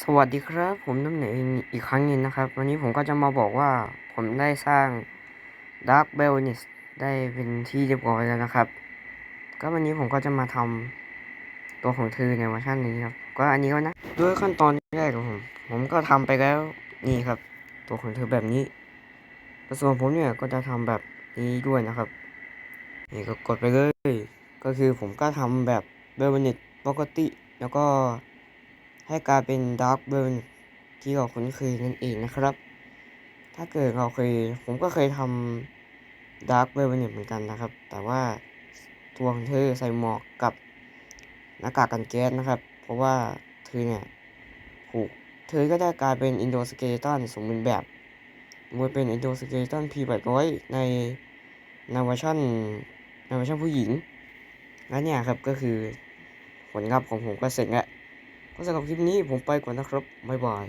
สวัสดีครับ ผมน้ำเหนืออีกครั้งหนึงนะครับ วันนี้ผมก็จะมาบอกว่าผมได้สร้าง Dark b e l l n e s s ได้เป็นที่เรียบร้อยแล้วนะครับ ก็วันนี้ผมก็จะมาทำตัวของเธอในเวอร์ชันนี้ครับ ก็อันนี้ก็นะด้วยขั้นตอนแรกของผม ผมก็ทำไปแล้วนี่ครับ ตัวของเธอแบบนี้ส่วนผมเนี่ยก็จะทำแบบนี้ด้วยนะครับ นี่ก็กดไปเลย ก็คือผมก็ทำแบบเบลเนตปกติแล้วก็ ให้กลายเป็นดาร์กเบิร์นที่เราคุ้นเคยนั่นเองนะครับ ถ้าเกิดเราเคยผมก็เคยทำดาร์กเบิร์นเหมือนกันนะครับ แต่ว่าตัวงเธอใส่หมวกกับหน้ากากกันแก๊สนะครับ เพราะว่าเธอเนี่ยถูกเธอก็ได้กลายเป็นอินโดสเกลตันสมบูรณ์แบบมันเป็นอินโดสเกลตันพีแปดร้อยในนวอร์ชันนวอร์ชันผู้หญิงและเนี่ยครับก็คือผลลัพธ์ของผมก็เสร็จแล้ว ก็สำหรับคลิปนี้ผมไปก่อนนะครับ บ๊ายบาย